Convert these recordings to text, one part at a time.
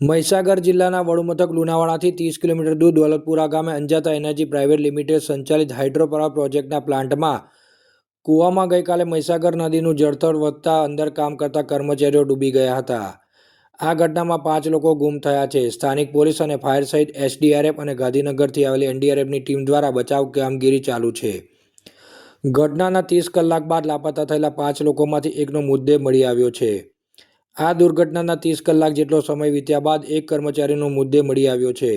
મહીસાગર જિલ્લાના વડુમથક લુણાવાડાથી ત્રીસ કિલોમીટર દૂર દોલતપુરા ગામે અંજાતા એનર્જી પ્રાઇવેટ લિમિટેડ સંચાલિત હાઇડ્રોપાવર પ્રોજેક્ટના પ્લાન્ટમાં કૂવામાં ગઈકાલે મહીસાગર નદીનું જળથળ વધતા અંદર કામ કરતા કર્મચારીઓ ડૂબી ગયા હતા. આ ઘટનામાં પાંચ લોકો ગુમ થયા છે. સ્થાનિક પોલીસ અને ફાયર સહિત એસડીઆરએફ અને ગાંધીનગરથી આવેલી એનડીઆરએફની ટીમ દ્વારા બચાવ કામગીરી ચાલુ છે. ઘટનાના ત્રીસ કલાક બાદ લાપતા થયેલા પાંચ લોકોમાંથી એકનો મુદ્દે મળી આવ્યો છે. આ દુર્ઘટનાના ત્રીસ કલાક જેટલો સમય વીત્યા બાદ એક કર્મચારીનો મુદ્દે મળી આવ્યો છે.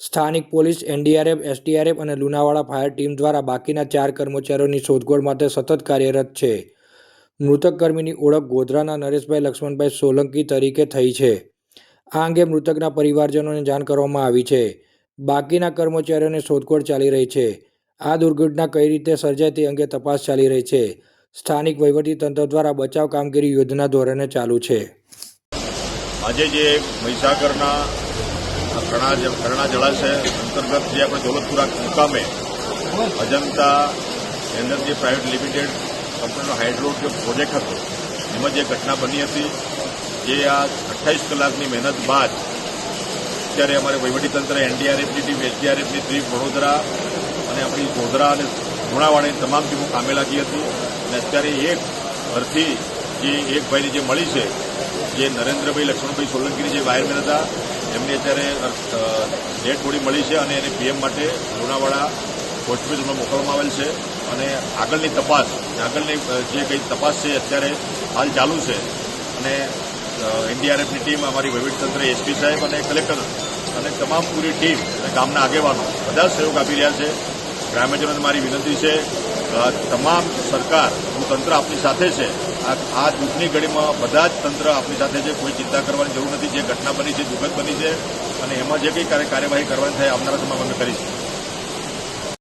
સ્થાનિક પોલીસ, એનડીઆરએફ, એસડીઆરએફ અને લુણાવાડા ફાયર ટીમ દ્વારા બાકીના ચાર કર્મચારીઓની શોધખોળ માટે સતત કાર્યરત છે. મૃતક કર્મીની ઓળખ ગોધરાના નરેશભાઈ લક્ષ્મણભાઈ સોલંકી તરીકે થઈ છે. આ અંગે મૃતકના પરિવારજનોને જાણ કરવામાં આવી છે. બાકીના કર્મચારીઓની શોધખોળ ચાલી રહી છે. આ દુર્ઘટના કઈ રીતે સર્જાઈ તે અંગે તપાસ ચાલી રહી છે. સ્થાનિક વહીવટીતંત્ર દ્વારા બચાવ કામગીરી યુદ્ધના ધોરણે ચાલુ છે. આજે જે મહીસાગરના કરણા કરણા જળાશય અંતર્ગત જે આપણે દોલતપુરા મુકામે અજંતા એનર્જી પ્રાઇવેટ લિમિટેડ કંપનીનો હાઇડ્રો જે પ્રોજેક્ટ હતો, એમાં જે ઘટના બની હતી, જે આ અઠ્ઠાવીસ કલાકની મહેનત બાદ અત્યારે અમારે વહીવટીતંત્ર એનડીઆરએફની ટીમ એસડીઆરએફની ટીમ, વડોદરા અને આપણી ગોધરા અને લુણાવાડાની તમામ ટીમો કામે લાગી હતી અને અત્યારે એક ઘરથી જે એક ભાઈની જે મળી છે, જે નરેન્દ્રભાઈ, લક્ષ્મણભાઈ સોલંકીની જે વાયરમેન હતા, એમને અત્યારે ડેડ બોડી મળી છે અને એને પીએમ માટે લુણાવાડા હોસ્પિટલમાં મોકલવામાં આવેલ છે અને આગળની તપાસ, આગળની જે કંઈ તપાસ છે અત્યારે હાલ ચાલુ છે અને એનડીઆરએફની ટીમ, અમારી વહીવટીતંત્ર, એસપી સાહેબ અને કલેક્ટર અને તમામ પૂરી ટીમ અને ગામના આગેવાનો બધા સહયોગ આપી રહ્યા છે. ગ્રામ્યજનોને મારી વિનંતી છે. તમામ સરકારનું તંત્ર આપની સાથે છે. આ દુઃખની ઘડીમાં બધા જ તંત્ર આપની સાથે છે. કોઈ ચિંતા કરવાની જરૂર નથી. જે ઘટના બની છે દુઃખદ બની છે, અને એમાં જે કંઈ કાર્ય- કાર્યવાહી કરવાની થાય, આવનારા સમયમાં અમે કરીશું.